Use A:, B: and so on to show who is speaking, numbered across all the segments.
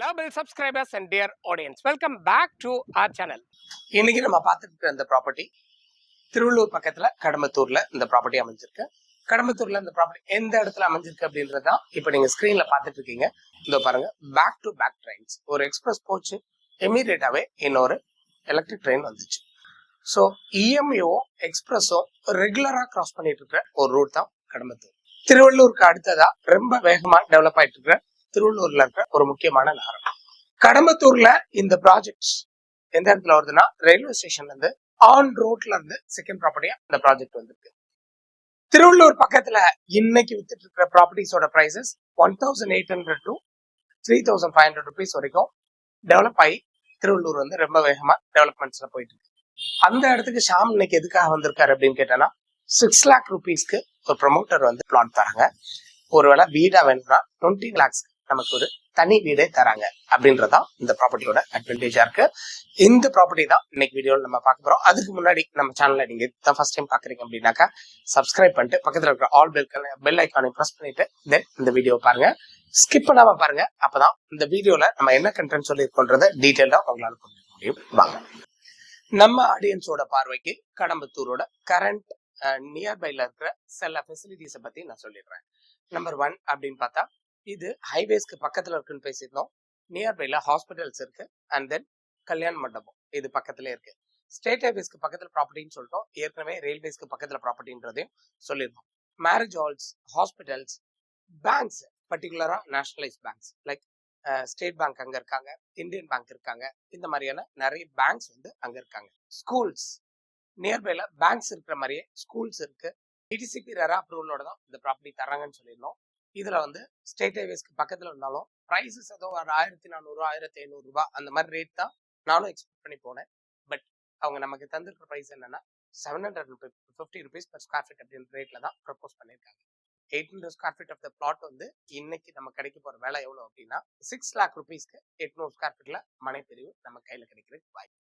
A: Lovable subscribers and dear audience welcome back to our channel
B: இன்னைக்கு நம்ம பார்த்துட்டு இந்த ப்ராப்பர்ட்டி திருவள்ளூர் பக்கத்துல கடம்பத்தூர்ல இந்த ப்ராப்பர்ட்டி அமைஞ்சிருக்கு. கடம்பத்தூர்ல இந்த ப்ராப்பர்ட்டி எந்த இடத்துல அமைஞ்சிருக்கு அப்படின்றது தான் இப்போ நீங்க ஸ்கிரீன்ல பார்த்துட்டு இருக்கீங்க. இதோ பாருங்க பேக் டு பேக் ட்ரெயின்ஸ் ஒரு எக்ஸ்பிரஸ் போச்சு இமீடியட்டாவே இன்னொரு எலக்ட்ரிக் ட்ரெயின் வந்துச்சு. ஸோ இஎம்யூ எக்ஸ்பிரஸும் ரெகுலரா கிராஸ் பண்ணிட்டு இருக்கிற ஒரு ரூட் தான் கடம்பத்தூர். திருவள்ளூருக்கு அடுத்ததா ரொம்ப வேகமா டெவலப் ஆயிட்டு இருக்கிற திருவள்ளூர்ல இருக்கிற ஒரு முக்கியமான நகரம். கடம்பத்தூர்ல இந்த ப்ராஜெக்ட்ஸ் எந்த இடத்துல வருதுன்னா ரயில்வே ஸ்டேஷன்ல இருந்து ஆன் ரோட்ல இருந்து செகண்ட் ப்ராப்பர்ட்டியா இந்த ப்ராஜெக்ட் வந்திருக்கு. திருவள்ளூர் பக்கத்துல இன்னைக்கு வித்துட்டு இருக்கிற ப்ராப்பர்ட்டிஸோட prices one thousand eight hundred to three thousand five hundred rupees வரைக்கும் டெவலப் ஆகி திருவள்ளூர் வந்து ரொம்ப வேகமா டெவலப்மெண்ட்ஸ்ல போயிட்டு இருக்கு. அந்த இடத்துக்கு ஷாம் இன்னைக்கு எதுக்காக வந்திருக்காரு அப்படின்னு கேட்டோம்னா சிக்ஸ் லேக் ருபீஸ்க்கு ஒரு ப்ரொமோட்டர் வந்து பிளாட் தராங்க. ஒருவேளை வீடா வேணும்னா டுவெண்ட்டி லேக்ஸ் நமக்கு ஒரு தனி வீடே தராங்க அப்படின்றதா இந்த ப்ராப்பர்ட்டியோட அட்வான்டேஜா இருக்கு. இந்த ப்ராப்பர்ட்டி தான் இன்னைக்கு வீடியோவில் நம்ம பார்க்க போறோம். அதுக்கு முன்னாடி நம்ம சேனல்ல நீங்க தான் ஃபர்ஸ்ட் டைம் பாக்குறீங்க அப்படின்னாக்கா சப்ஸ்கிரைப் பண்ணிட்டு பக்கத்துல இருக்கிற ஆல் பெல் பெல் ஐக்கானை ப்ரெஸ் பண்ணிட்டு தென் இந்த வீடியோ பாருங்க. ஸ்கிப் பண்ணாம பாருங்க. அப்பதான் இந்த வீடியோல நம்ம என்ன கண்டென்ட் சொல்லியிருக்கோன்றத டீட்டெயிலா உங்களால புரிஞ்சுக்க முடியும். வாங்க. நம்ம ஆடியன்ஸோட பார்வைக்கு கடம்பத்தூரோட கரண்ட் நியர்பைல இருக்கிற சில ஃபெசிலிட்டிஸை பத்தி நான் சொல்லிடுறேன். நம்பர் ஒன் அப்படின்னு பார்த்தா இது ஹைவேஸ்க்கு பக்கத்துல இருக்குன்னு பேசியிருந்தோம். நியர்பைல ஹாஸ்பிட்டல்ஸ் இருக்கு. அண்ட் தென் கல்யாண மண்டபம் இது பக்கத்துல இருக்கு. ஸ்டேட் ஹைவேஸ்க்கு பக்கத்துல ப்ராப்பர்ட்டின்னு சொல்லிட்டோம். ஏற்கனவே ரயில்வேஸ்க்கு பக்கத்துல ப்ராப்பர்ட்டின்றதையும் சொல்லியிருந்தோம். மேரேஜ் ஹால்ஸ் ஹாஸ்பிட்டல்ஸ் பேங்க்ஸ் பர்டிகுலராக nationalise banks like State Bank அங்க இருக்காங்க இந்தியன் பேங்க் இருக்காங்க. இந்த மாதிரியான நிறைய பேங்க்ஸ் வந்து அங்க இருக்காங்க. ஸ்கூல்ஸ் நியர்பைல பேங்க்ஸ் இருக்கிற மாதிரியே ஸ்கூல்ஸ் இருக்கு. டிடிசிபி ரெரா அப்ரூவலோட தான் இந்த ப்ராப்பர்ட்டி தராங்கன்னு சொல்லியிருந்தோம். இதில் வந்து ஸ்டேட் ஹைவேஸ்க்கு பக்கத்தில் இருந்தாலும் ப்ரைஸஸ் ஏதோ ஒரு ஆயிரத்தி நானூறு ஆயிரத்தி ஐநூறு அந்த மாதிரி ரேட் தான் நானும் எக்ஸ்பெக்ட் பண்ணி போனேன். பட் அவங்க நமக்கு தந்திருக்கிற ப்ரைஸ் என்னன்னா seven hundred fifty rupees per square feet அப்படின்ற ரேட்டில் தான் ப்ரப்போஸ் பண்ணியிருக்காங்க. Eight hundred square feet of the flat வந்து இன்னைக்கு நம்ம கிடைக்க போகிற வேலை எவ்வளோ அப்படின்னா சிக்ஸ் லேக் ருபீஸ்க்கு எட்நூறு ஸ்கொயர் ஃபீட்டில் மனைப்பிரிவு நம்ம கையில் கிடைக்கிறதுக்கு வாய்ப்பு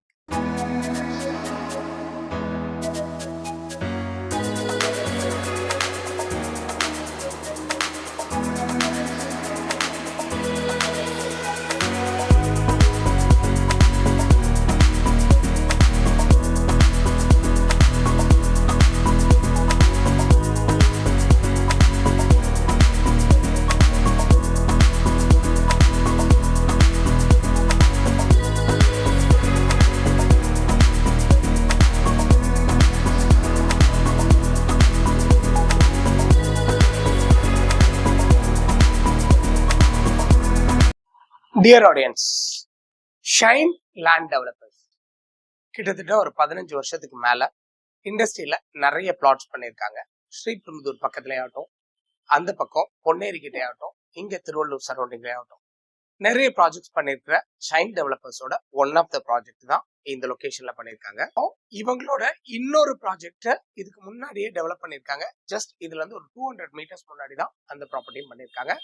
B: dear audience Shine Land developers கிட்டத்தட்ட ஒரு பதினஞ்சு வருஷத்துக்கு மேல இண்டஸ்ட்ரியில நிறைய பிளாட்ஸ் பண்ணியிருக்காங்க. ஸ்ரீபெரும்புதூர் பக்கத்துலயே ஆகட்டும் அந்த பக்கம் பொன்னேரிக்கிட்டே ஆகட்டும் இங்க திருவள்ளூர் சரௌண்டிங்லேயே ஆகட்டும் நிறைய ப்ராஜெக்ட்ஸ் பண்ணியிருக்கிற ஷைன் டெவலப்பர்ஸோட ஒன் ஆஃப் த ப்ராஜெக்ட் தான் இந்த லொகேஷன்ல பண்ணியிருக்காங்க. இவங்களோட இன்னொரு ப்ராஜெக்டை இதுக்கு முன்னாடியே டெவலப் பண்ணியிருக்காங்க. ஜஸ்ட் இதுல இருந்து ஒரு டூ ஹண்ட்ரட் மீட்டர்ஸ் முன்னாடி தான் அந்த ப்ராப்பர்ட்டியும் பண்ணியிருக்காங்க.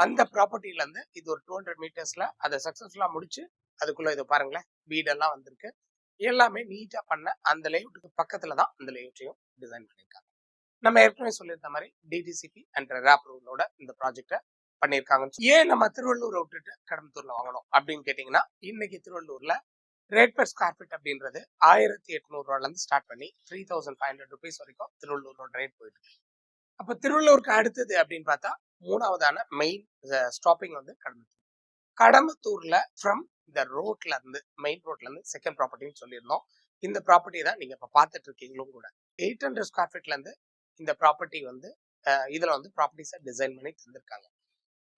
B: அந்த ப்ராப்பர்ட்டில இருந்து இது ஒரு டூ ஹண்ட்ரட் மீட்டர்ஸ்ல அதை சக்சஸ்ஃபுல்லா முடிச்சு அதுக்குள்ள இதை பாருங்களேன் வீடெல்லாம் வந்திருக்கு. எல்லாமே நீட்டா பண்ண அந்த லேஅவுட்டுக்கு பக்கத்துல தான் அந்த லேஅவுட்டையும் டிசைன் பண்ணியிருக்காங்க. நம்ம ஏற்கனவே சொல்லியிருந்த மாதிரி டிடிசிபி அண்ட் ரேப்ரூலோட இந்த ப்ராஜெக்டை பண்ணியிருக்காங்க ஏன் நம்ம திருவள்ளூரை விட்டுட்டு கடம்பத்தூர்ல வாங்கணும் அப்படின்னு கேட்டீங்கன்னா இன்னைக்கு திருவள்ளூர்ல ரேட் பர் ஸ்கொயர் ஃபீட் அப்படின்றது ஆயிரத்தி எட்நூறு ரூபாயில ஸ்டார்ட் பண்ணி three thousand five hundred rupees வரைக்கும் திருவள்ளூரோட ரேட் போயிட்டு இருக்கு. அப்ப திருவள்ளூருக்கு அடுத்தது அப்படின்னு பார்த்தா மூணாவதான மெயின் ஸ்டாப்பிங் வந்து கடம்பத்தூர். கடம்பத்தூர்ல ஃப்ரம் இந்த ரோட்ல இருந்து மெயின் ரோட்ல இருந்து செகண்ட் ப்ராப்பர்ட்டின்னு சொல்லியிருந்தோம். இந்த ப்ராப்பர்ட்டி தான் நீங்க இப்ப பார்த்துட்டு இருக்கீங்களும் கூட. எயிட் ஹண்ட்ரட் ஸ்கொயர் ஃபீட்ல இருந்து இந்த ப்ராப்பர்ட்டி வந்து இதுல வந்து ப்ராப்பர்ட்டிஸை டிசைன் பண்ணி தந்திருக்காங்க.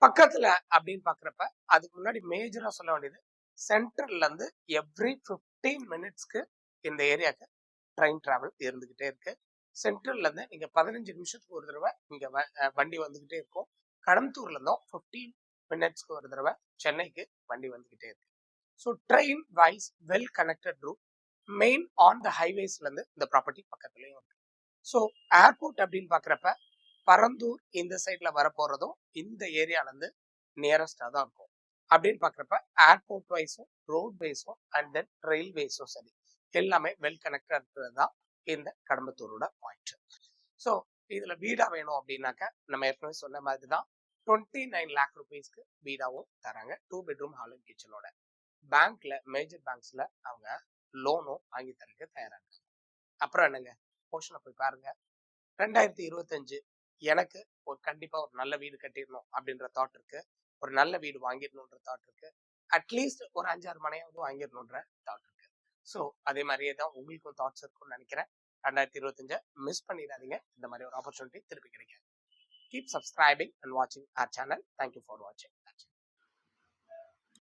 B: பக்கத்துல அப்படின்னு பாக்குறப்ப அதுக்கு முன்னாடி மேஜரா சொல்ல வேண்டியது சென்ட்ரல்ல இருந்து எவ்ரி 15 மினிட்ஸ்க்கு இந்த ஏரியாவுக்கு ட்ரெயின் டிராவல் இருந்துகிட்டே இருக்கு. சென்ட்ரல்ல இருந்து நீங்க பதினஞ்சு நிமிஷத்துக்கு ஒரு தடவை இங்க வண்டி வந்துகிட்டே இருக்கும். கடம்பத்தூர்ல இருந்தும் 15 மினிட்ஸ்க்கு ஒரு தடவை சென்னைக்கு வண்டி வந்துகிட்டே இருக்கு. So train wise well connected route main on the ஹைவேஸ்ல இருந்து இந்த ப்ராப்பர்ட்டி பக்கத்துலயும் இருக்கு. ஸோ ஏர்போர்ட் அப்படின்னு பாக்குறப்ப பரந்தூர் இந்த சைட்ல போறதும் இந்த ஏரியால இருந்து நியரஸ்டா தான் இருக்கும். அப்படின்னு பாக்குறப்ப ஏர்போர்ட் வைஸும் ரோட் வைஸும் அண்ட் தென் ரயில்வேஸும் சரி. எல்லாமே வெல் கனெக்டட் இருக்கிறது தான் இந்த கடம்பத்தூரோட பாயிண்ட் ஸோ இதுல வீடா வேணும் அப்படின்னாக்க நம்ம ஏற்கனவே சொன்ன மாதிரி தான் டுவெண்ட்டி நைன் லேக் ருபீஸ்க்கு வீடாவும் தராங்க. டூ பெட்ரூம் ஹால் அண்ட் கிச்சனோட பேங்க்ல மேஜர் பேங்க்ஸ்ல அவங்க லோனும் வாங்கி தரக்கு தயாராங்க. அப்புறம் என்னங்க? போர்ஷனை போய் பாருங்க. ரெண்டாயிரத்தி இருபத்தஞ்சு எனக்கு ஒரு கண்டிப்பா ஒரு நல்ல வீடு கட்டிடணும் அப்படின்ற தாட் இருக்கு. ஒரு நல்ல வீடு வாங்கிடணுன்ற தாட் இருக்கு. அட்லீஸ்ட் ஒரு அஞ்சாறு மனையாவது வாங்கிடணுன்ற தாட் இருக்கு. ஸோ அதே மாதிரியே தான் உங்களுக்கும் தாட்ஸ் இருக்கும்னு நினைக்கிறேன். ரெண்டாயிரத்தி இருபத்தஞ்ச மிஸ் பண்ணிடாதீங்க. இந்த மாதிரி ஒரு ஆப்பர்ச்சுனிட்டி திருப்பி கிடைக்காது. கீப் சப்ஸ்கிரைபிங் அண்ட் வாட்சிங் ஆர் சேனல் தேங்க்யூ ஃபார் வாட்சிங்